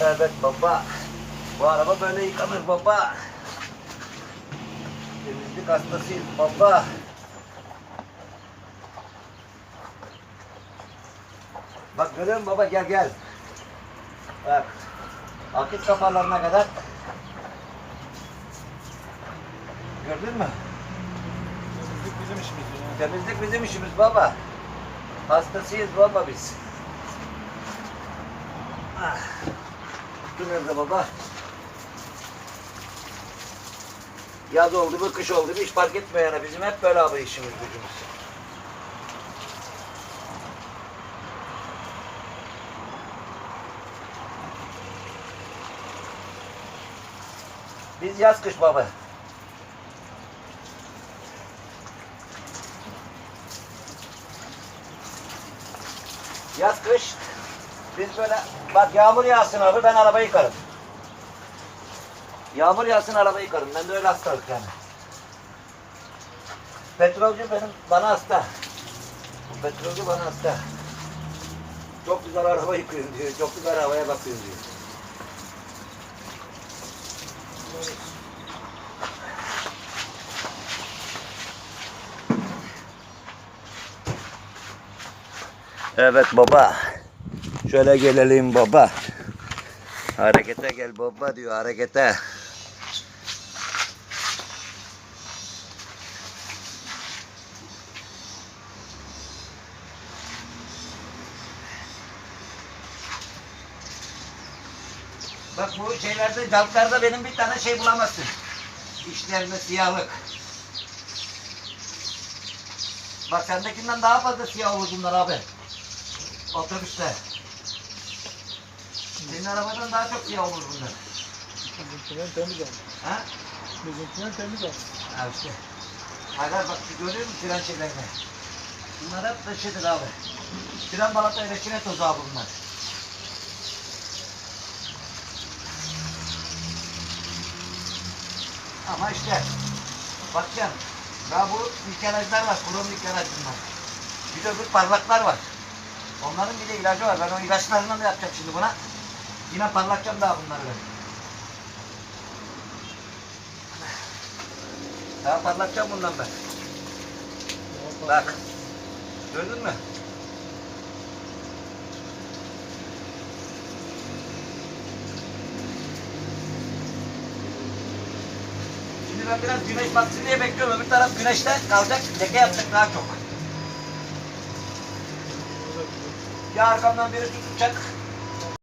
Evet baba. Bu araba böyle yıkanır baba. Temizlik hastasıyız baba. Bak görüyor musun baba gel gel. Bak. Akit kafalarına kadar. Gördün mü? Temizlik bizim işimiz ya. Temizlik bizim işimiz baba. Hastasıyız baba biz. Ah. Kutu nerede baba? Yaz oldu mu kış oldu mu hiç fark etmiyor yani bizim hep böyle abi işimiz gücümüz. Biz yaz kış baba. Yaz kış biz böyle bak yağmur yağsın abi ben arabayı yıkarım. Yağmur yağsın arabayı yıkarım. Ben de öyle hastalık yani. Petrolcü benim bana hasta. Petrolcü bana hasta. Çok güzel araba yıkıyorum diyor. Çok güzel arabaya bakıyorum diyor. Evet baba. Şöyle gelelim baba. Harekete gel baba diyor harekete. Bak bu şeylerde, dalglarda benim bir tane şey bulamazsın. İşlerinde siyahlık. Bak sendekinden daha fazla siyah olur bunlar abi. Otobüste. Senin arabadan daha çok siyah olur bunlar. Bizimkinden temiz ama. Ha? Bizimkinden temiz ama. Ha işte. Haydar bak şu görüyor musun tren şeylerini? Bunlar hep taşıdır abi. Tren balata reçine tozu abi bunlar. Ama işte bakacaksın. Daha bu nikelajlar var, krom nikelaj bunlar. Bir de öbür parlaklar var. Onların bir de ilacı var. Ben o ilaçlarından da yapacağım şimdi buna. Yine parlatacağım daha bunları. Daha parlatacağım bundan ben. Bak. Gördün mü? Şimdi ben biraz güneş batsın diye bekliyorum. Öbür taraf güneşte kalacak. Leke yapacak daha çok. Ya arkamdan biri tutacak.